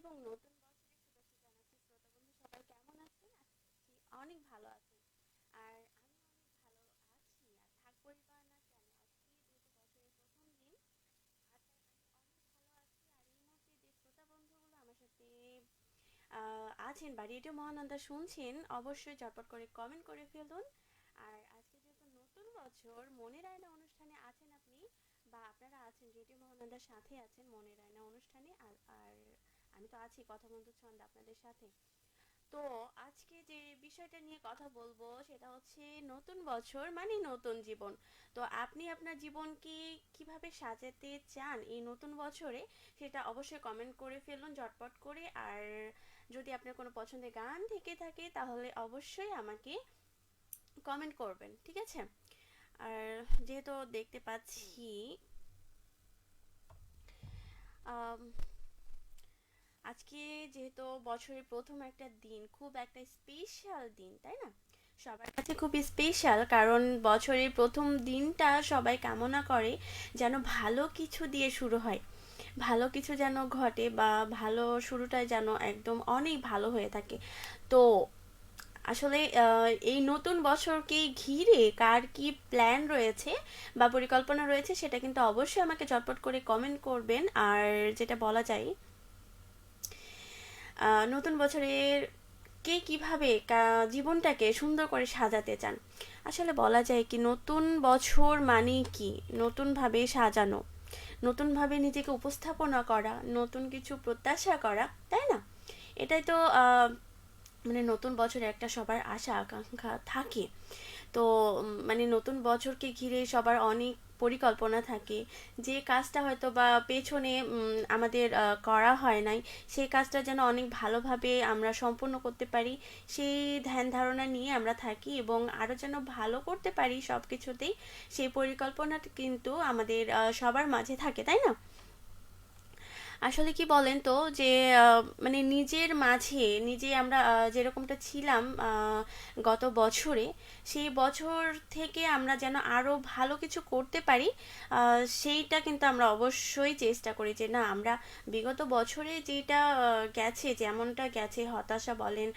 এবং নতুন বছরের শুভেচ্ছা জানাচ্ছি শ্রোতাবন্ধু সবাই কেমন আছেন? অনেক ভালো আর আমি অনেক ভালো আছি। আর বা না কেন আজকে যেহেতু বছরের প্রথম দিন, আর আমি অনেক ভালো আছি। আর এই মুহূর্তে যে শ্রোতা বন্ধুগুলো আমার সাথে আছেন বা রেডিও মহানন্দা শুনছেন, অবশ্যই ঝটপট করে কমেন্ট করে ফেলুন। আর আজকে যেহেতু নতুন বছর মনের আয়না অনুষ্ঠানে আছেন আপনি, বা আপনারা আছেন রেডিও মহানন্দার সাথে আছেন মনের আয়না অনুষ্ঠানে আর আমি তো আছি, কথা ছন্দ আপনাদের সাথে। তো আজকে যে বিষয়টা নিয়ে কথা বলব, সেটা হচ্ছে নতুন বছর মানে নতুন জীবন। তো আপনি আপনার জীবনকে কীভাবে সাজাতে চান এই নতুন বছরে, সেটা অবশ্যই কমেন্ট করে ফেলুন ঝটপট করে। আর যদি আপনার কোনো পছন্দের গান থেকে থাকে, তাহলে অবশ্যই আমাকে কমেন্ট করবেন, ঠিক আছে? আর যেহেতু দেখতে পাচ্ছি আজকে যেহেতু বছরের প্রথম একটা দিন, খুব একটা স্পেশাল দিন, তাই না? সবার কাছে খুব স্পেশাল কারণ বছরের প্রথম দিনটা সবাই কামনা করে যেন ভালো কিছু দিয়ে শুরু হয়। ভালো কিছু যেন ঘটে বা ভালো শুরুটা যেন একদম অনেক ভালো হয়ে থাকে। তো আসলে এই নতুন বছরকে ঘিরে কার কি প্ল্যান রয়েছে বা পরিকল্পনা রয়েছে সেটা কিন্তু অবশ্যই আমাকে চটপট করে কমেন্ট করবেন। আর যেটা বলা যায় নতুন বছরের কে কীভাবে জীবনটাকে সুন্দর করে সাজাতে চান? আসলে বলা যায় কি, নতুন বছর মানে কি? নতুনভাবে সাজানো, নতুনভাবে নিজেকে উপস্থাপনা করা, নতুন কিছু প্রত্যাশা করা, তাই না? এটাই তো মানে নতুন বছরে একটা সবার আশা, আকাঙ্ক্ষা থাকে। তো মানে নতুন বছরকে ঘিরে সবার অনেক পরিকল্পনা থাকে। যে কাজটা হয়তো বা পেছনে আমাদের করা হয় নাই, সেই কাজটা যেন অনেক ভালোভাবে আমরা সম্পূর্ণ করতে পারি, সেই ধ্যান ধারণা নিয়ে আমরা থাকি এবং আরও যেন ভালো করতে পারি সব কিছুতেই সেই পরিকল্পনাটা কিন্তু আমাদের সবার মাঝে থাকে, তাই না? আসলে কি বলেন তো যে মানে নিজের মাঝে নিজে আমরা যেরকমটা ছিলাম গত বছরে, সেই বছর থেকে আমরা যেন আরও ভালো কিছু করতে পারি সেইটা কিন্তু আমরা অবশ্যই চেষ্টা করি যে, না, আমরা বিগত বছরে যেটা গেছে, যেমনটা গেছে, হতাশা বলেন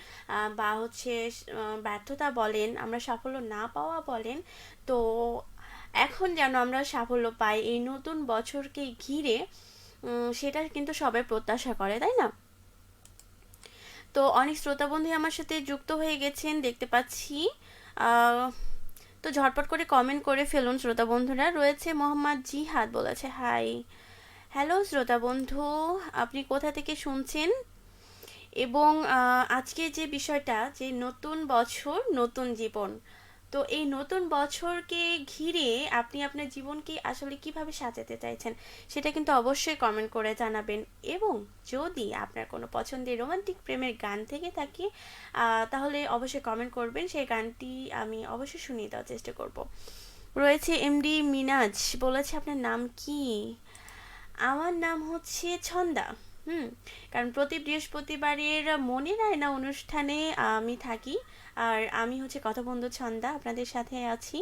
বা হচ্ছে ব্যর্থতা বলেন, আমরা সাফল্য না পাওয়া বলেন, তো এখন যেন আমরা সাফল্য পাই, এই নতুন বছরকে ঘিরে সেটা কিন্তু সবাই প্রত্যাশা করে, তাই না? তো অনেক শ্রোতা বন্ধু আমার সাথে যুক্ত হয়ে গেছেন, দেখতে পাচ্ছি। তো ঝটপট করে কমেন্ট করে ফেলুন শ্রোতা বন্ধুরা। রয়েছে মোহাম্মদ জিহাদ বলেছে হাই হ্যালো শ্রোতা বন্ধু, আপনি কোথা থেকে শুনছেন? এবং আজকে যে বিষয়টা, যে নতুন বছর, নতুন জীবন তো এই নতুন বছরকে ঘিরে আপনি আপনার জীবনকে আসলে কীভাবে সাজাতে চাইছেন, সেটা কিন্তু অবশ্যই কমেন্ট করে জানাবেন। এবং যদি আপনার কোনো পছন্দের রোমান্টিক প্রেমের গান থেকে থাকে তাহলে অবশ্যই কমেন্ট করবেন। সেই গানটি আমি অবশ্যই শুনিয়ে দেওয়ার চেষ্টা করব। রয়েছে এমডি মিনাজ, বলেছে আপনার নাম কি? আমার নাম হচ্ছে ছন্দা। হুম, কারণ প্রতি বৃহস্পতিবারের মনের আয়না অনুষ্ঠানে আমি থাকি। আর আমি হচ্ছে কথা বন্ধু ছন্দা, আপনাদের সাথে আছি।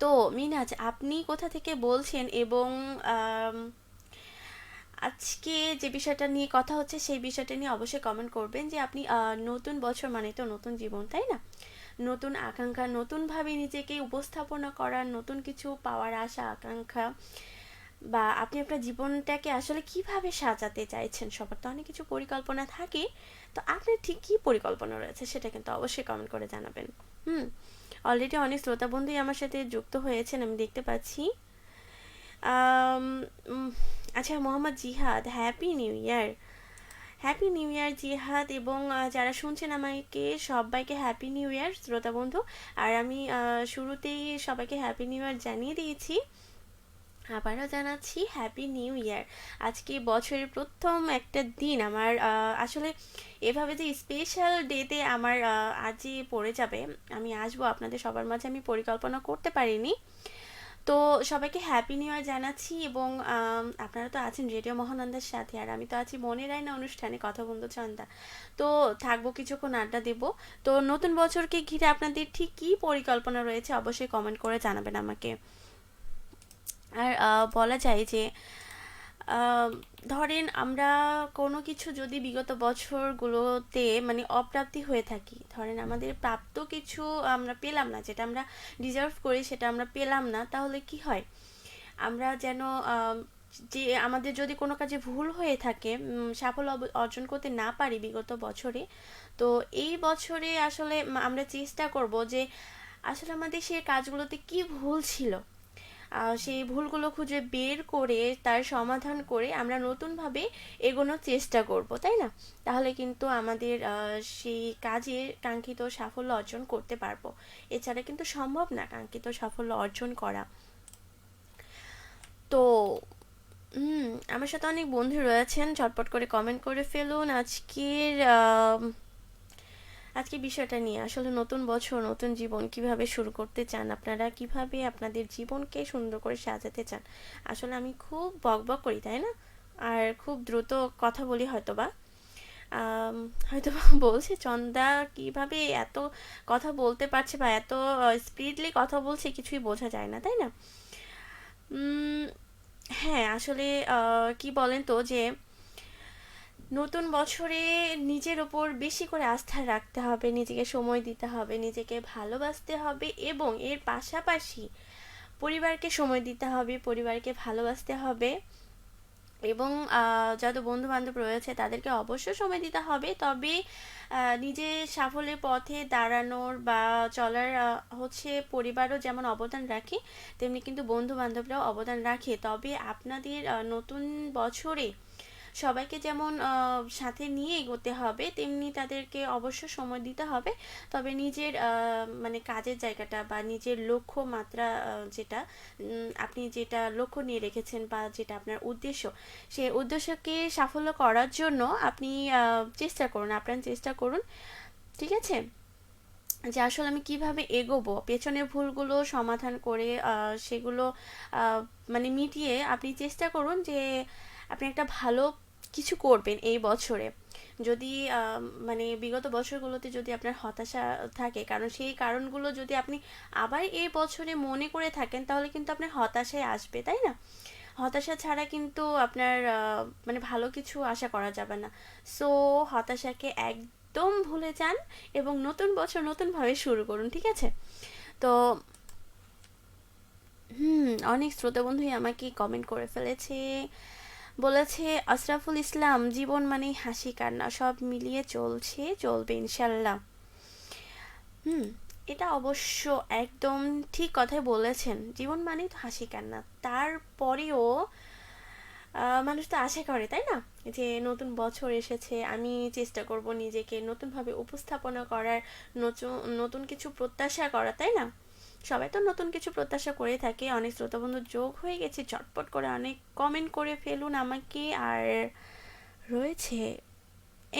তো মিনাজ, আপনি কোথা থেকে বলছেন এবং আজকে যে বিষয়টা নিয়ে কথা হচ্ছে সেই বিষয়টা নিয়ে অবশ্যই কমেন্ট করবেন যে আপনি নতুন বছর মানে তো নতুন জীবন, তাই না? নতুন আকাঙ্ক্ষা, নতুনভাবে নিজেকে উপস্থাপনা করার, নতুন কিছু পাওয়ার আশা, আকাঙ্ক্ষা বা আপনি আপনার জীবনটাকে আসলে কীভাবে সাজাতে চাইছেন সবার তো অনেক কিছু পরিকল্পনা থাকে। তো আপনার ঠিক কী পরিকল্পনা রয়েছে সেটা কিন্তু অবশ্যই কমেন্ট করে জানাবেন। হুম অলরেডি অনেক শ্রোতা বন্ধুই আমার সাথে যুক্ত হয়েছেন, আমি দেখতে পাচ্ছি। আচ্ছা Mohammad Jihad happy new year happy new year Jihad এবং যারা শুনছেন আমাকে সবাইকে হ্যাপি নিউ ইয়ার শ্রোতা বন্ধু। আর আমি শুরুতেই সবাইকে হ্যাপি নিউ ইয়ার জানিয়ে দিয়েছি। আবারও জানাচ্ছি হ্যাপি নিউ ইয়ার আজকে বছরের প্রথম একটা দিন আমার আসলে এভাবে যে স্পেশাল ডেতে আমার আজই পড়ে যাবে, আমি আসব, আপনাদের সবার মাঝে আমি পরিকল্পনা করতে পারিনি। তো সবাইকে হ্যাপি নিউ ইয়ার জানাচ্ছি এবং আপনারা তো আছেন রেডিও মহানন্দার সাথে, আর আমি তো আছি মনের না অনুষ্ঠানে কথা বন্ধু চন্দা। তো থাকব, কিছুক্ষণ আড্ডা দেব। তো নতুন বছরকে ঘিরে আপনাদের ঠিক কী পরিকল্পনা রয়েছে, অবশ্যই কমেন্ট করে জানাবেন আমাকে। আর বলা যায় যে ধরেন আমরা কোনো কিছু যদি বিগত বছরগুলোতে মানে অপ্রাপ্তি হয়ে থাকি, ধরেন আমাদের প্রাপ্ত কিছু আমরা পেলাম না, যেটা আমরা ডিজার্ভ করি সেটা আমরা পেলাম না, তাহলে কি হয়? আমরা যেন যে, আমাদের যদি কোনো কাজে ভুল হয়ে থাকে সাফল্য অর্জন করতে না পারি বিগত বছরে, তো এই বছরে আসলে আমরা চেষ্টা করব যে, আসলে আমাদের সেই কাজগুলোতে কি ভুল ছিল? সেই ভুলগুলো খুঁজে বের করে তার সমাধান করে আমরা নতুনভাবে এগোনোর চেষ্টা করব, তাই না? তাহলে কিন্তু আমাদের সেই কাজে কাঙ্ক্ষিত সাফল্য অর্জন করতে পারব। এছাড়া কিন্তু সম্ভব না কাঙ্ক্ষিত সাফল্য অর্জন করা। তো, হুম, আমার সাথে অনেক বন্ধু রয়েছেন, ঝটপট করে কমেন্ট করে ফেলুন। আজকের আজকে বিষয়টা নিয়ে, আসলে নতুন বছর, নতুন জীবন কীভাবে শুরু করতে চান, আপনারা কীভাবে আপনাদের জীবনকে সুন্দর করে সাজাতে চান, আসলে আমি খুব বক বক করি, তাই না? আর খুব দ্রুত কথা বলি হয়তো বা হয়তো বলছে, চন্দা কীভাবে এত কথা বলতে পারছে বা এত স্পিডলি কথা বলছে কিছুই বোঝা যায় না, তাই না? হ্যাঁ আসলে কি বলেন তো যে নতুন বছরে নিজের ওপর বেশি করে আস্থা রাখতে হবে, নিজেকে সময় দিতে হবে, নিজেকে ভালোবাসতে হবে এবং এর পাশাপাশি পরিবারকে সময় দিতে হবে, পরিবারকে ভালোবাসতে হবে এবং যত বন্ধু বান্ধব রয়েছে তাদেরকে অবশ্যই সময় দিতে হবে। তবে নিজের সাফল্যের পথে দাঁড়ানোর বা চলার হচ্ছে পরিবারও যেমন অবদান রাখে, তেমনি কিন্তু বন্ধু বান্ধবরাও অবদান রাখে। তবে আপনাদের নতুন বছরে সবাইকে যেমন সাথে নিয়ে এগোতে হবে, তেমনি তাদেরকে অবশ্য সময় দিতে হবে। তবে নিজের মানে কাজের জায়গাটা বা নিজের লক্ষ্য মাত্রা যেটা আপনি যেটা লক্ষ্য নিয়ে রেখেছেন বা যেটা আপনার উদ্দেশ্য সেই উদ্দেশ্যকে সাফল্য করার জন্য আপনি চেষ্টা করুন আপনার চেষ্টা করুন। ঠিক আছে? যে আসলে আমি কীভাবে এগোবো, পেছনের ভুলগুলো সমাধান করে সেগুলো মানে মিটিয়ে আপনি চেষ্টা করুন যে, আপনি একটা ভালো কিছু করবেন এই বছরে। যদি মানে বিগত বছরগুলোতে যদি আপনার হতাশা থাকে, কারণ সেই কারণগুলো যদি আপনি আবার এই বছরে মনে করে থাকেন, তাহলে কিন্তু আপনার হতাশায় আসবে, তাই না? হতাশা ছাড়া কিন্তু আপনার মানে ভালো কিছু আশা করা যাবে না। সো, হতাশাকে একদম ভুলে যান এবং নতুন বছর নতুনভাবে শুরু করুন, ঠিক আছে? তো, হুম, অনেক শ্রোতা বন্ধুই আমাকে কমেন্ট করে ফেলেছে। বলেছে, আশরাফুল ইসলাম, জীবন মানে হাসি কান্না, সব মিলিয়ে চলছে, চলবে ইনশাল্লাহ হুম, এটা অবশ্য একদম ঠিক কথাই বলেছেন। জীবন মানেই তো হাসি কান্না। তারপরেও মানুষ তো আশা করে, তাই না? যে নতুন বছর এসেছে, আমি চেষ্টা করব নিজেকে নতুনভাবে উপস্থাপনা করার নতুন নতুন কিছু প্রত্যাশা করা, তাই না? সবাই তো নতুন কিছু প্রত্যাশা করে থাকে। অনেক শ্রোতাবন্ধু যোগ হয়ে গেছে, চটপট করে অনেক কমেন্ট করে ফেলুন আমাকে। আর রয়েছে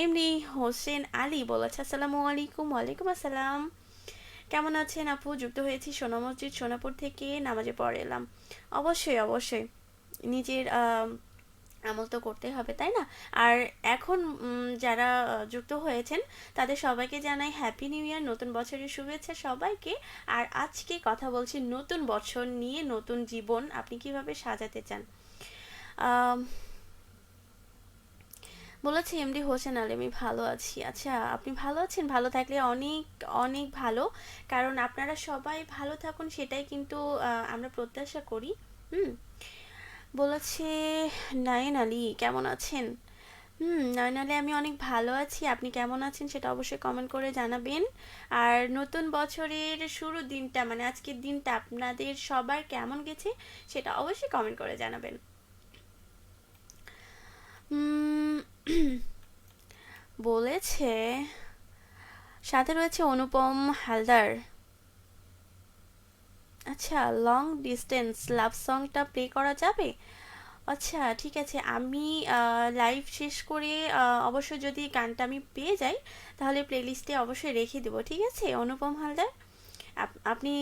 এমনি হোসেন আলী বলেছে, আসসালামু আলাইকুম, ওয়ালাইকুম আসসালাম। কেমন আছেন আপু? যুক্ত হয়েছি সোনা মসজিদ সোনাপুর থেকে, নামাজে পড়ে এলাম। অবশ্যই অবশ্যই। নিজের আমল তো করতে হবে, তাই না? আর এখন যারা যুক্ত হয়েছেন, তাদের সবাইকে জানাই হ্যাপি নিউ ইয়ার নতুন বছরের শুভেচ্ছা সবাইকে। আর আজকে কথা বলছি নতুন বছর নিয়ে, নতুন জীবন আপনি কীভাবে সাজাতে চান? বলেছি এমডি হোসেন আলী, আমি ভালো আছি। আচ্ছা আপনি ভালো আছেন? ভালো থাকলে অনেক অনেক ভালো। কারণ আপনারা সবাই ভালো থাকুন, সেটাই কিন্তু আমরা প্রত্যাশা করি। হুম? বলেছে, নায়ন আলী, কেমন আছেন? হুম, নয়ন আলী, আমি অনেক ভালো আছি। আপনি কেমন আছেন সেটা অবশ্যই কমেন্ট করে জানাবেন। আর নতুন বছরের শুরু দিনটা মানে আজকের দিনটা আপনাদের সবার কেমন গেছে সেটা অবশ্যই কমেন্ট করে জানাবেন। বলেছে, সাথে রয়েছে অনুপম হালদার। আচ্ছা লং ডিস্টেন্স লাভ সংটা প্লে করা যাবে? আচ্ছা ঠিক আছে। আমি লাইভ শেষ করে অবশ্যই যদি গানটা আমি পেয়ে যাই, তাহলে প্লেলিস্টে অবশ্যই রেখে দেবো, ঠিক আছে? অনুপম হালদার আপনি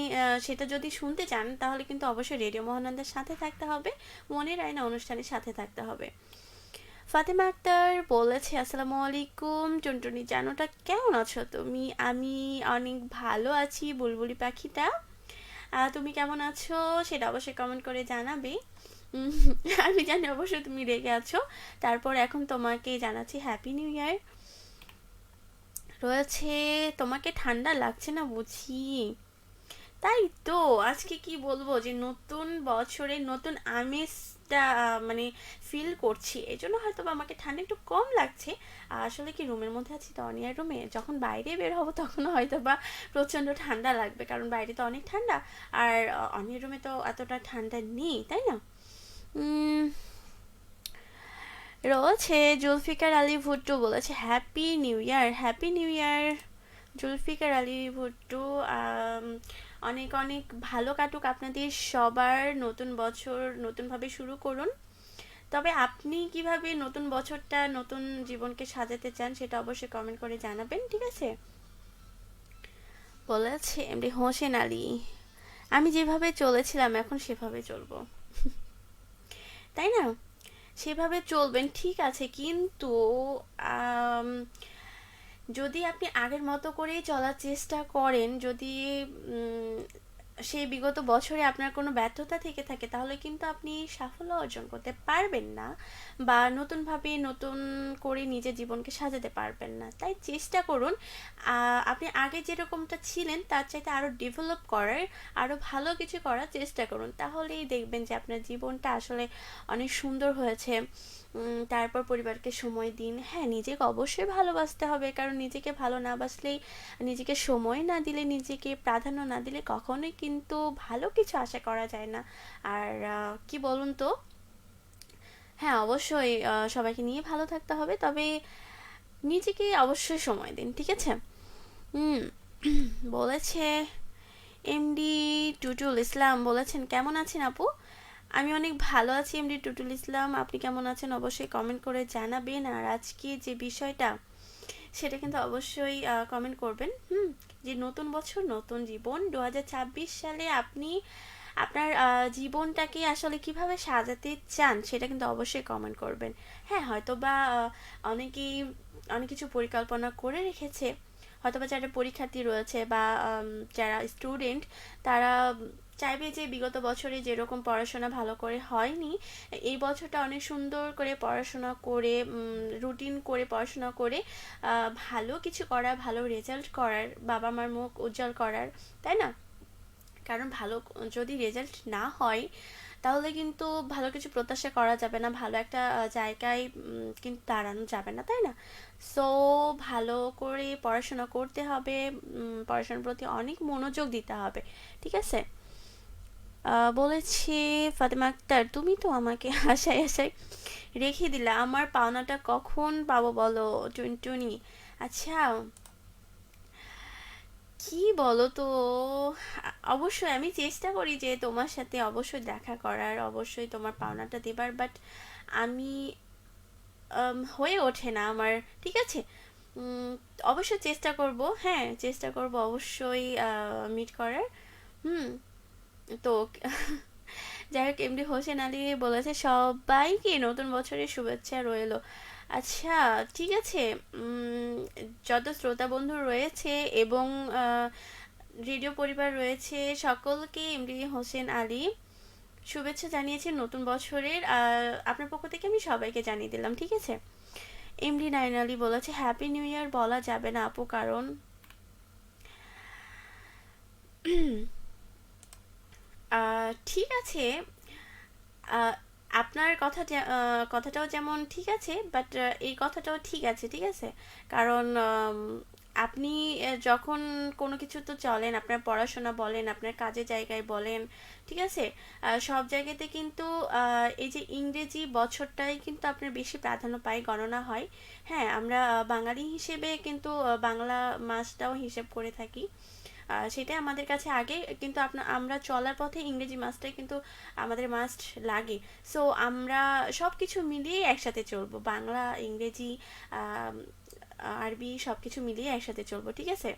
সেটা যদি শুনতে চান, তাহলে কিন্তু অবশ্যই রেডিও মোহনন্দের সাথে থাকতে হবে, মনের আয়না অনুষ্ঠানের সাথে থাকতে হবে। ফাতেমা আক্তার বলেছে, আসসালামু আলাইকুম। টুনটুনি জানোটা কেমন আছো তুমি? আমি অনেক ভালো আছি, বুলবুলি পাখিটা। তুমি কেমন আছো? সেটা অবশ্যই কমেন্ট করে জানাবে। আমি জানি অবশ্যই তুমি রেগে আছো। তারপর এখন তোমাকে জানাচ্ছি হ্যাপি নিউ ইয়ার রয়েছে, তোমাকে ঠান্ডা লাগছে না বুঝি? তাই তো, আজকে কি বলব যে নতুন বছরে নতুন আমেজটা আহ, মানে ফিল করছি। এই জন্য হয়তো আমাকে ঠান্ডা একটু কম লাগছে। আসলে কি রুমের মধ্যে আছি তো অনিয়ার রুমে যখন বাইরে বের হব তখন হয়তো বা প্রচণ্ড ঠান্ডা লাগবে। কারণ বাইরে তো অনেক ঠান্ডা। আর অনিয়ার রুমে তো এতটা ঠান্ডা নেই তাই না? রয়েছে জুলফিকার আলী ভুট্টু বলেছে happy new year happy new year Zulfikar Ali Bhutto অনেক অনেক ভালো কাটুক আপনাদের সবার নতুন বছর নতুনভাবে শুরু করুন। তবে আপনি কীভাবে নতুন বছরটা, নতুন জীবনকে সাজাতে চান সেটা অবশ্যই কমেন্ট করে জানাবেন, ঠিক আছে? বলেছে এমনি হোসেন আলী, আমি যেভাবে চলেছিলাম এখন সেভাবে চলবো। তাই না? সেভাবে চলবেন, ঠিক আছে, কিন্তু যদি আপনি আগের মতো করেই চলার চেষ্টা করেন যদি সেই বিগত বছরে আপনার কোনো ব্যর্থতা থেকে থাকে, তাহলে কিন্তু আপনি সাফল্য অর্জন করতে পারবেন না বা নতুনভাবে নতুন করে নিজের জীবনকে সাজাতে পারবেন না। তাই চেষ্টা করুন আপনি আগে যেরকমটা ছিলেন, তার চাইতে আরও ডেভেলপ করার আরও ভালো কিছু করার চেষ্টা করুন। তাহলেই দেখবেন যে আপনার জীবনটা আসলে অনেক সুন্দর হয়েছে। তারপর পরিবারকে সময় দিন। হ্যাঁ নিজেকে অবশ্যই ভালোবাসতে হবে, কারণ নিজেকে ভালো না বাসলেই নিজেকে সময় না দিলে, নিজেকে প্রাধান্য না দিলে কখনোই কিন্তু ভালো কিছু আশা করা যায় না। আর কি বলুন তো? হ্যাঁ অবশ্যই সবাইকে নিয়ে ভালো থাকতে হবে। তবে নিজেকে অবশ্যই সময় দিন, ঠিক আছে? হুম, বলেছে এমডি টুটুল ইসলাম বলেছেন, কেমন আছেন আপু? আমি অনেক ভালো আছি এমডি টুটুল ইসলাম। আপনি কেমন আছেন অবশ্যই কমেন্ট করে জানাবেন। আর আজকে যে বিষয়টা সেটা কিন্তু অবশ্যই কমেন্ট করবেন। হুম, যে নতুন বছর, নতুন জীবন। দু হাজার ছাব্বিশ সালে আপনি আপনার জীবনটাকে আসলে কীভাবে সাজাতে চান সেটা কিন্তু অবশ্যই কমেন্ট করবেন। হ্যাঁ হয়তো বা অনেকেই অনেক কিছু পরিকল্পনা করে রেখেছে। হয়তোবা যারা পরীক্ষার্থী রয়েছে বা যারা স্টুডেন্ট তারা চাইবে যে বিগত বছরে যেরকম পড়াশোনা ভালো করে হয়নি, এই বছরটা অনেক সুন্দর করে পড়াশোনা করে রুটিন করে পড়াশোনা করে ভালো কিছু করার, ভালো রেজাল্ট করার, বাবা মার মুখ উজ্জ্বল করার, তাই না? কারণ ভালো যদি রেজাল্ট না হয়, তাহলে কিন্তু ভালো কিছু প্রত্যাশা করা যাবে না, ভালো একটা জায়গায় কিন্তু দাঁড়ানো যাবে না, তাই না? সো ভালো করে পড়াশোনা করতে হবে পড়াশোনার প্রতি অনেক মনোযোগ দিতে হবে, ঠিক আছে? বলেছে, ফাতেমা আক্তার, তুমি তো আমাকে আশায় আশায় রেখে দিলে। আমার পাওনাটা কখন পাবো বলো টুনটুনি আচ্ছা কি বলো তো? অবশ্যই আমি চেষ্টা করি যে তোমার সাথে অবশ্যই দেখা করার, অবশ্যই তোমার পাওনাটা দেবার বাট আমি হয়ে ওঠে না আমার, ঠিক আছে? অবশ্যই চেষ্টা করব হ্যাঁ চেষ্টা করব অবশ্যই মিট করার। হুম তো যাই হোক এমডি হোসেন আলী বলেছে, সবাইকে নতুন বছরের শুভেচ্ছা রইল। আচ্ছা ঠিক আছে যত শ্রোতা বন্ধু রয়েছে এবং রেডিও পরিবার রয়েছে, সকলকে এমডি হোসেন আলী শুভেচ্ছা জানিয়েছে নতুন বছরের। আপনার পক্ষ থেকে আমি সবাইকে জানিয়ে দিলাম, ঠিক আছে? এমডি নাইন আলী বলেছে হ্যাপি নিউ ইয়ার বলা যাবে না আপু, কারণ ঠিক আছে। আপনার কথা কথাটাও যেমন ঠিক আছে বাট এই কথাটাও ঠিক আছে ঠিক আছে? কারণ আপনি যখন কোনো কিছু তো চলেন, আপনার পড়াশোনা বলেন, আপনার কাজের জায়গায় বলেন, ঠিক আছে? সব জায়গাতে কিন্তু এই যে ইংরেজি বছরটাই কিন্তু আপনার বেশি প্রাধান্য পায়, গণনা হয়। হ্যাঁ আমরা বাঙালি হিসেবে কিন্তু বাংলা মাসটাও হিসেব করে থাকি। সেটাই আমাদের কাছে আগে, কিন্তু আপনার আমরা চলার পথে ইংরেজি মাসটাই কিন্তু আমাদের মাস্ট লাগে। সো আমরা সব কিছু মিলিয়ে একসাথে চলবো। বাংলা, ইংরেজি আরবি সব কিছু মিলিয়ে একসাথে চলবো, ঠিক আছে?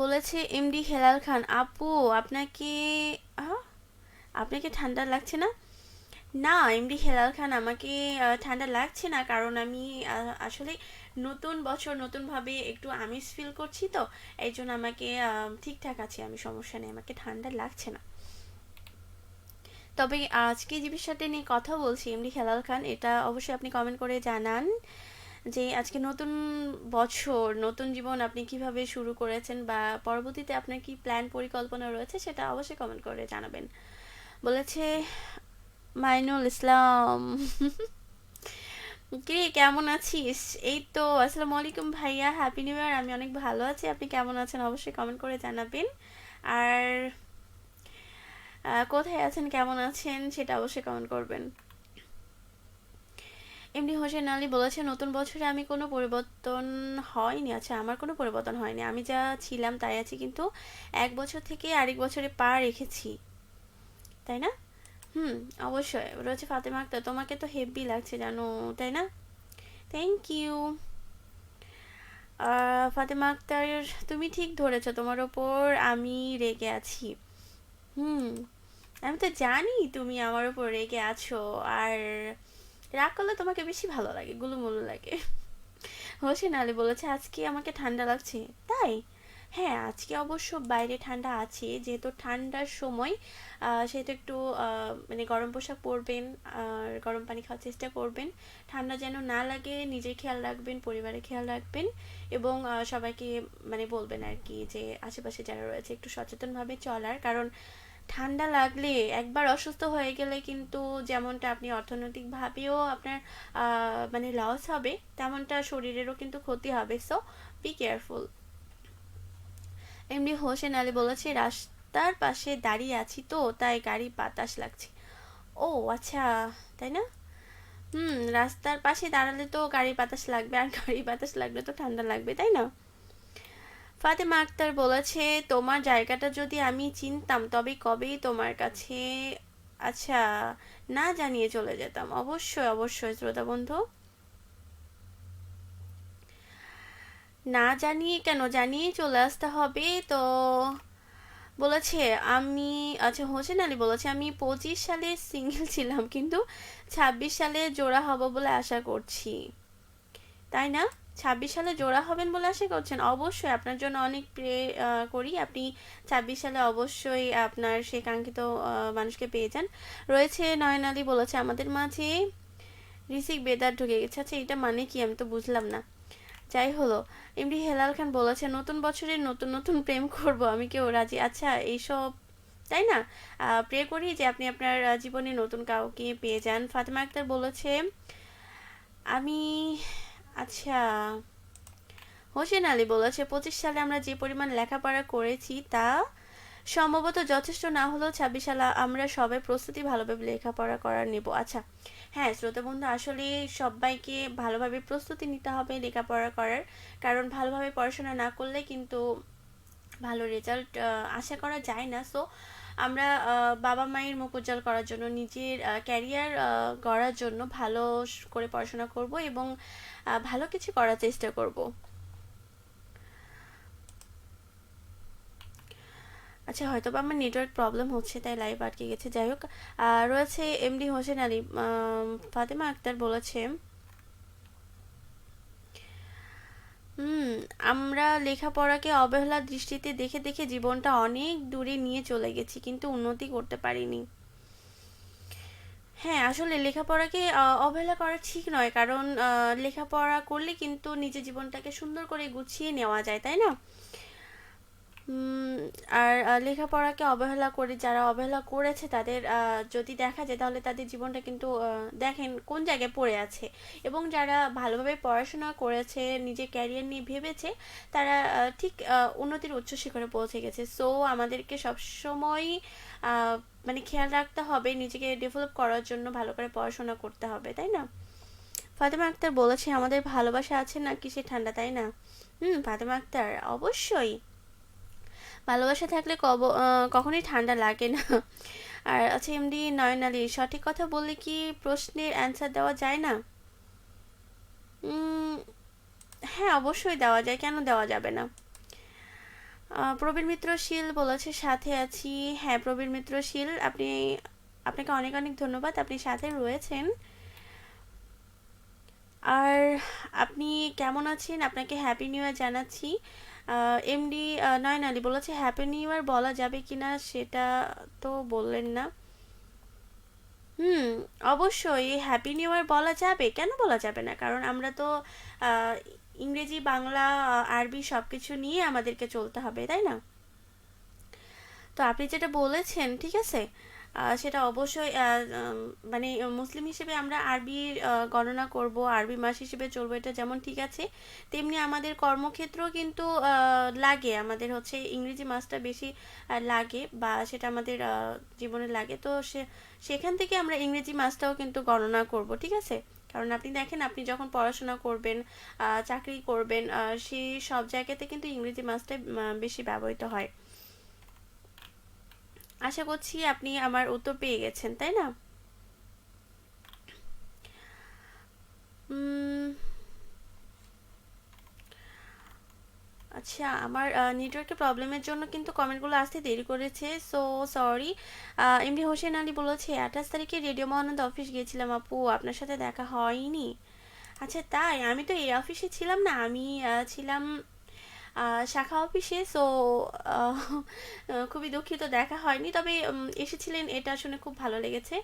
বলেছে এমডি হেলাল খান, আপু, আপনাকে আপনাকে ঠান্ডা লাগছে না? না এমডি হেলাল খান, আমাকে ঠান্ডা লাগছে না, কারণ আমি আসলে নতুন বছর নতুনভাবে একটু আমিষ ফিল করছি তো এই জন্য আমাকে ঠিকঠাক আছে, আমি সমস্যা নেই, আমাকে ঠান্ডা লাগছে না। তবে আজকে যে বিষয়টা নিয়ে কথা বলছি এমডি হেলাল খান, এটা অবশ্যই আপনি কমেন্ট করে জানান যে আজকে নতুন বছর, নতুন জীবন আপনি কীভাবে শুরু করেছেন বা পরবর্তীতে আপনার কি প্ল্যান পরিকল্পনা রয়েছে সেটা অবশ্যই কমেন্ট করে জানাবেন। বলেছে মাইনুল ইসলাম। কি কেমন আছিস? এই তো, আসসালামু আলাইকুম ভাইয়া হ্যাপি নিউ ইয়ার আমি অনেক ভালো আছি, আপনি কেমন আছেন? অবশ্যই কমেন্ট করে জানাবেন। আর কোথায় আছেন, কেমন আছেন, সেটা অবশ্যই কমেন্ট করবেন। এমনি হোসেন আলী বলেছে, নতুন বছরে আমি কোনো পরিবর্তন হয়নি। আচ্ছা আমার কোনো পরিবর্তন হয়নি। আমি যা ছিলাম তাই আছি, কিন্তু এক বছর থেকে আরেক বছরে পা রেখেছি। তাই না? হুম, অবশ্যই। রয়েছে ফাতেমা আক্তার। তোমাকে তো হেভি লাগছে, জানো, তাই না? থ্যাংক ইউ ফাতেমা আক্তার, তুমি ঠিক ধরেছো, তোমার ওপর আমি রেগে আছি। হুম, আমি তো জানি তুমি আমার ওপর রেগে আছো, আর রাগ করলে তোমাকে বেশি ভালো লাগে, গুলুমুলু লাগে। হোসেন আলী বলেছে, আজকে আমাকে ঠান্ডা লাগছে। তাই? হ্যাঁ আজকে অবশ্য বাইরে ঠান্ডা আছে। যেহেতু ঠান্ডার সময় সেহেতু একটু মানে গরম পোশাক পরবেন আর গরম পানি খাওয়ার চেষ্টা করবেন। ঠান্ডা যেন না লাগে, নিজের খেয়াল রাখবেন, পরিবারের খেয়াল রাখবেন এবং সবাইকে মানে বলবেন আর কি যে, আশেপাশে যারা রয়েছে, একটু সচেতনভাবে চলার। কারণ ঠান্ডা লাগলে একবার অসুস্থ হয়ে গেলে কিন্তু যেমনটা আপনি অর্থনৈতিকভাবেও আপনার মানে লস হবে, তেমনটা শরীরেরও কিন্তু ক্ষতি হবে। সো বি কেয়ারফুল এমনি হোসেন আলী বলেছে, রাস্তার পাশে দাঁড়িয়ে আছি তো, তাই গাড়ি বাতাস লাগছে। ও আচ্ছা তাই না? হুম, রাস্তার পাশে দাঁড়ালে তো গাড়ি বাতাস লাগবে, আর গাড়ি বাতাস লাগলে তো ঠান্ডা লাগবে, তাই না? ফাতেমা আক্তার বলেছে, তোমার জায়গাটা যদি আমি চিনতাম, তবে কবেই তোমার কাছে আচ্ছা না জানিয়ে চলে যেতাম। অবশ্যই অবশ্যই, শ্রোতা বন্ধু। না জানিয়ে কেন? জানিয়ে চলে আসতে হবে। তো বলেছে, আমি আচ্ছা হোসেন আলী বলেছে, আমি পঁচিশ সালে সিঙ্গেল ছিলাম, কিন্তু ছাব্বিশ সালে জোড়া হব বলে আশা করছি। তাই না? ছাব্বিশ সালে জোড়া হবেন বলে আশা করছেন? অবশ্যই, আপনার জন্য অনেক প্রে করি। আপনি ছাব্বিশ সালে অবশ্যই আপনার সেই কাঙ্ক্ষিত মানুষকে পেয়ে যান। রয়েছে নয়ন আলী বলেছে, আমাদের মাঝে ঋষিক বেদার ঢুকে গেছে। আচ্ছা এটা মানে কি? আমি তো বুঝলাম না। যাই হলো এমনি হেলাল খান বলেছে, নতুন বছরে নতুন নতুন প্রেম করব, আমি কেউ রাজি? আচ্ছা এইসব, তাই না? প্রে করি যে আপনি আপনার জীবনে নতুন কাউকে পেয়ে যান। ফাতেমা আক্তার বলেছে, আমি আচ্ছা হোসেন আলী বলেছে, পঁচিশ সালে আমরা যে পরিমাণ লেখাপড়া করেছি তা সম্ভবত যথেষ্ট না হলেও ছাব্বিশ সালে আমরা সবাই প্রস্তুতি ভালোভাবে লেখাপড়া করার নেব। আচ্ছা হ্যাঁ শ্রোতা বন্ধু, আসলে সবাইকে ভালোভাবে প্রস্তুতি নিতে হবে লেখাপড়া করার। কারণ ভালোভাবে পড়াশোনা না করলে কিন্তু ভালো রেজাল্ট আশা করা যায় না। সো আমরা বাবা মায়ের মুখ উজ্জ্বল করার জন্য, নিজের ক্যারিয়ার গড়ার জন্য ভালো করে পড়াশোনা করব এবং ভালো কিছু করার চেষ্টা করব। আচ্ছা হয়তো বা আমার নেটওয়ার্ক প্রবলেম হচ্ছে, তাই লাইভ আটকে গেছে। যাই হোক রয়েছে এমডি হোসেন আলী। ফাতেমা আক্তার বলেছে, হুম, আমরা লেখাপড়াকে অবহেলার দৃষ্টিতে দেখে দেখে জীবনটা অনেক দূরে নিয়ে চলে গেছি, কিন্তু উন্নতি করতে পারিনি। হ্যাঁ আসলে লেখাপড়াকে অবহেলা করা ঠিক নয়, কারণ লেখাপড়া করলে কিন্তু নিজের জীবনটাকে সুন্দর করে গুছিয়ে নেওয়া যায়, তাই না? আর লেখাপড়াকে অবহেলা করে যারা অবহেলা করেছে তাদের যদি দেখা যায় তাহলে তাদের জীবনটা কিন্তু দেখেন কোন জায়গায় পড়ে আছে। এবং যারা ভালোভাবে পড়াশোনা করেছে নিজের ক্যারিয়ার নিয়ে ভেবেছে তারা ঠিক উন্নতির উচ্চ শিখরে পৌঁছে গেছে। সো আমাদেরকে সবসময় আহ, মানে খেয়াল রাখতে হবে নিজেকে ডেভেলপ করার জন্য ভালো করে পড়াশোনা করতে হবে তাই না? ফাতেমা আক্তার বলেছে আমাদের ভালোবাসা আছে নাকি সে ঠান্ডা তাই না? হুম ফাতেমা আক্তার অবশ্যই। ভালোবাসা থাকলে কব কখনোই ঠান্ডা লাগে না। আর আচ্ছা এমডি নয়ন আলী, সঠিক কথা বললে কি প্রশ্নের অ্যান্সার দেওয়া যায় না? হ্যাঁ অবশ্যই দেওয়া যায়, কেন দেওয়া যাবে না? প্রবীর মিত্র শীল বলেছে, সাথে আছি। হ্যাঁ প্রবীর মিত্র শীল, আপনি, আপনাকে অনেক অনেক ধন্যবাদ, আপনি সাথে রয়েছেন। আর আপনি কেমন আছেন? আপনাকে হ্যাপি নিউ ইয়ার জানাচ্ছি। এমডি নয়ন আলী বলেছে হ্যাপি নিউ ইয়ার বলা যাবে কি না সেটা তো বললেন না। হুম, অবশ্যই হ্যাপি নিউ ইয়ার বলা যাবে। কেন বলা যাবে না? কারণ আমরা তো ইংরেজি, বাংলা আরবি সব কিছু নিয়ে আমাদেরকে চলতে হবে, তাই না? তো আপনি যেটা বলেছেন, ঠিক আছে? সেটা অবশ্যই মানে মুসলিম হিসেবে আমরা আরবি গণনা করব, আরবি মাস হিসেবে চলবো, এটা যেমন ঠিক আছে। তেমনি আমাদের কর্মক্ষেত্রেও কিন্তু লাগে, আমাদের হচ্ছে ইংরেজি মাসটা বেশি লাগে বা সেটা আমাদের জীবনে লাগে। তো সে, সেখান থেকে আমরা ইংরেজি মাসটাও কিন্তু গণনা করব, ঠিক আছে? কারণ আপনি দেখেন, আপনি যখন পড়াশোনা করবেন চাকরি করবেন সেই সব জায়গাতে কিন্তু ইংরেজি মাসটা বেশি ব্যবহৃত হয়। আশা করছি আপনি আমার উত্তর পেয়ে গেছেন, তাই না? আচ্ছা আমার নেটওয়ার্কের প্রবলেমের জন্য কিন্তু কমেন্টগুলো আসতে দেরি করেছে so sorry MD Hossain Ali বলেছে, আঠাশ তারিখে রেডিও মহানন্দ অফিস গিয়েছিলাম আপু, আপনার সাথে দেখা হয়নি। আচ্ছা তাই, আমি তো এই অফিসে ছিলাম না, আমি ছিলাম শাখা অফিসে সো খুবই দুঃখিত দেখা হয়নি। তবে এসেছিলেন, এটা শুনে খুব ভালো লেগেছে।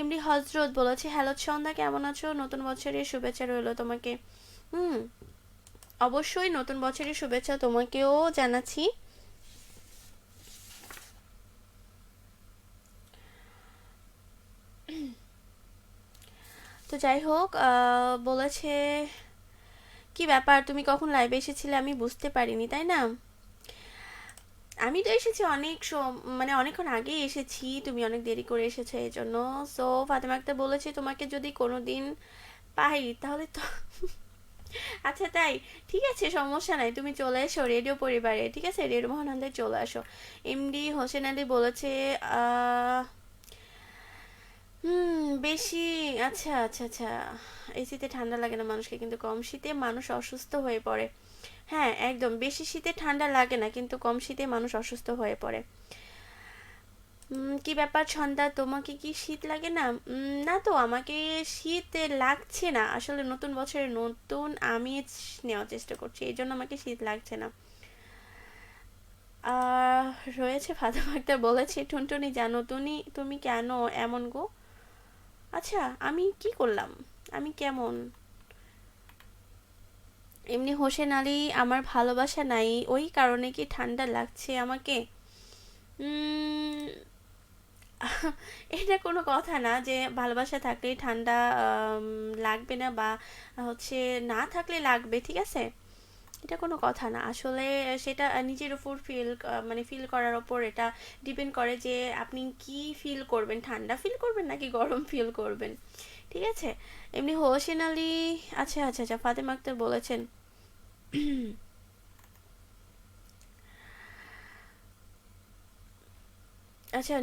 এমনি হজরত বলেছে, হ্যালো সন্ধ্যা কেমন আছো? নতুন বছরের শুভেচ্ছা রইল তোমাকে। হুম, অবশ্যই নতুন বছরের শুভেচ্ছা তোমাকেও জানাচ্ছি। তো যাই হোক বলেছে কি ব্যাপার? তুমি কখন লাইভে এসেছিলে? আমি বুঝতে পারিনি, তাই না? আমি তো এসেছি অনেক মানে অনেকক্ষণ আগে এসেছি। তুমি অনেক দেরি করে এসেছ এই জন্য সো ফাতেমা আক্তার বলেছে তোমাকে যদি কোনো দিন পাই, তাহলে তো আচ্ছা তাই। ঠিক আছে, সমস্যা নাই। তুমি চলে এসো রেডিও পরিবারে। ঠিক আছে? রেডিও মহানন্দে চলে আসো। এমডি হোসেন আলী বলেছে হুম, বেশি আচ্ছা আচ্ছা আচ্ছা। এই শীতে ঠান্ডা লাগে না মানুষকে, কিন্তু কম শীতে মানুষ অসুস্থ হয়ে পড়ে। হ্যাঁ একদম, বেশি শীতে ঠান্ডা লাগে না, কিন্তু কম শীতে মানুষ অসুস্থ হয়ে পড়ে। কি ব্যাপার ছন্দা, তোমাকে কি শীত লাগে না? না তো, আমাকে শীত লাগছে না। আসলে নতুন বছরের নতুন আমি নেওয়ার চেষ্টা করছি, এই জন্য আমাকে শীত লাগছে না। রয়েছে ফাদার আক্তার বলেছে, টুনটুনি জানো, তুমি তুমি কেন এমন গো? আচ্ছা আমি কি করলাম? আমি কেমন? এমনি হোসেন আলী আমার ভালোবাসা নাই, ওই কারণে কি ঠান্ডা লাগছে আমাকে? এটা কোনো কথা না যে ভালোবাসা থাকলেই ঠান্ডা লাগবে না বা হচ্ছে না থাকলে লাগবে, ঠিক আছে? এটা কোনো কথা না। আসলে সেটা নিজের উপর ফিল মানে ফিল করার ওপর এটা ডিপেন্ড করে যে আপনি কি ফিল করবেন। ঠান্ডা ফিল করবেন নাকি গরম ফিল করবেন? ঠিক আছে? এমনি হোসেন আলী আচ্ছা আচ্ছা আচ্ছা ফাতেমা আক্তার বলেছেন। আচ্ছা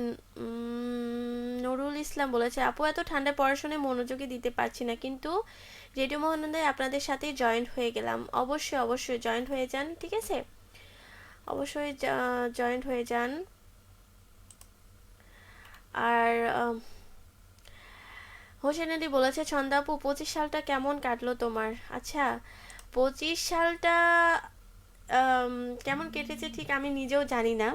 নুরুল ইসলাম বলেছে, আপু, এত ঠান্ডায় পড়াশোনায় মনোযোগী দিতে পারছি না, কিন্তু রেডিও মহানন্দায় আপনাদের সাথে জয়েন্ট হয়ে গেলাম। অবশ্যই অবশ্যই জয়েন্ট হয়ে যান, ঠিক আছে? অবশ্যই জয়েন্ট হয়ে যান। আর হোসেন আলী বলেছে ছন্দাপু পঁচিশ সালটা কেমন কাটলো তোমার? আচ্ছা পঁচিশ সালটা কেমন কেটেছে ঠিক আমি নিজেও জানি না।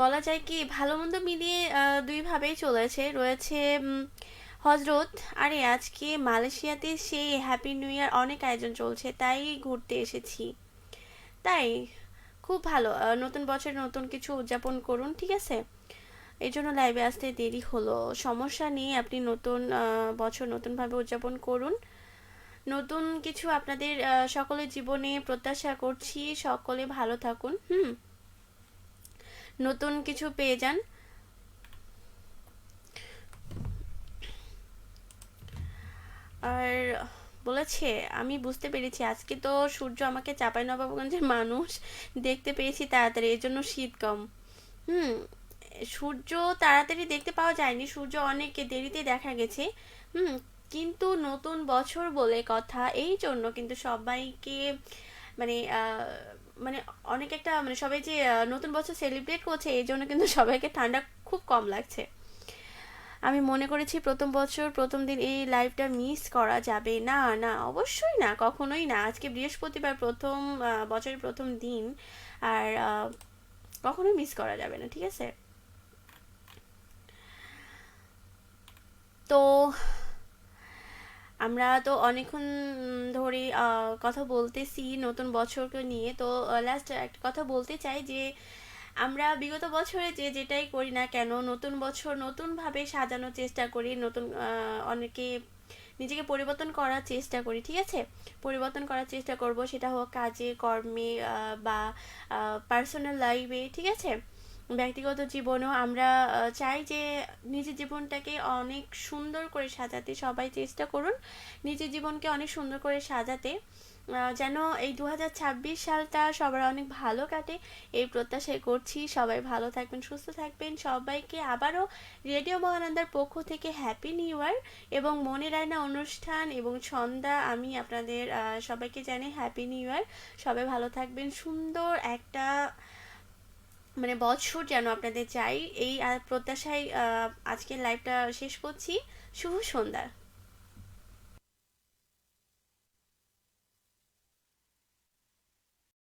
বলা যায় কি ভালো মন্দ মিলিয়ে দুইভাবেই চলেছে। রয়েছে হজরত, আরে আজকে মালয়েশিয়াতে সেই হ্যাপি নিউ ইয়ার অনেক আয়োজন চলছে, তাই ঘুরতে এসেছি। তাই, খুব ভালো। নতুন বছর নতুন কিছু উদযাপন করুন, ঠিক আছে? এই জন্য লাইভে আসতে দেরি হলো। সমস্যা নেই, আপনি নতুন বছর নতুনভাবে উদযাপন করুন। নতুন কিছু আপনাদের সকলের জীবনে প্রত্যাশা করছি, সকলে ভালো থাকুন, হুম? নতুন কিছু পেয়ে যান। আর বলেছে, আমি বুঝতে পেরেছি, আজকে তো সূর্য আমাকে চাপাই নবাবগঞ্জের মানুষ, দেখতে পেয়েছি তাড়াতাড়ি, এর জন্য শীত কম। হুম, সূর্য তাড়াতাড়ি দেখতে পাওয়া যায়নি, সূর্য অনেক দেরিতে দেখা গেছে। হুম, কিন্তু নতুন বছর বলে কথা, এই জন্য কিন্তু সবাইকে মানে মানে অনেক একটা মানে সবাই যে নতুন বছর সেলিব্রেট করছে, এই জন্য কিন্তু সবাইকে ঠান্ডা খুব কম লাগছে। আমি মনে করেছি প্রথম বছর, প্রথম দিন এই লাইভটা মিস করা যাবে। না না, অবশ্যই না, কখনোই না। আজকে বৃহস্পতিবার প্রথম বছরের প্রথম দিন, আর কখনোই মিস করা যাবে না, ঠিক আছে? তো আমরা তো অনেকক্ষণ ধরে কথা বলতেছি নতুন বছরকে নিয়ে। তো লাস্ট একটা কথা বলতে চাই যে, আমরা বিগত বছরে যে যেটাই করি না কেন, নতুন বছর নতুনভাবে সাজানোর চেষ্টা করি, নতুন অনেকে নিজেকে পরিবর্তন করার চেষ্টা করি, ঠিক আছে? পরিবর্তন করার চেষ্টা করব, সেটা হোক কাজে, কর্মে বা পার্সোনাল লাইফে ঠিক আছে? ব্যক্তিগত জীবনেও আমরা চাই যে নিজের জীবনটাকে অনেক সুন্দর করে সাজাতে সবাই চেষ্টা করুন। নিজের জীবনকে অনেক সুন্দর করে সাজাতে। যেন এই দু হাজার ছাব্বিশ সালটা সবার অনেক ভালো কাটে, এই প্রত্যাশাই করছি। সবাই ভালো থাকবেন, সুস্থ থাকবেন। সবাইকে আবারও রেডিও মহানন্দার পক্ষ থেকে হ্যাপি নিউ ইয়ার এবং মনের আয়না অনুষ্ঠান এবং ছন্দা আমি আপনাদের সবাইকে জানাই হ্যাপি নিউ ইয়ার সবাই ভালো থাকবেন। সুন্দর একটা মানে বছর যেন আপনাদের চাই। এই প্রত্যাশায় আজকের লাইভটা শেষ করছি। শুভ সন্ধ্যা।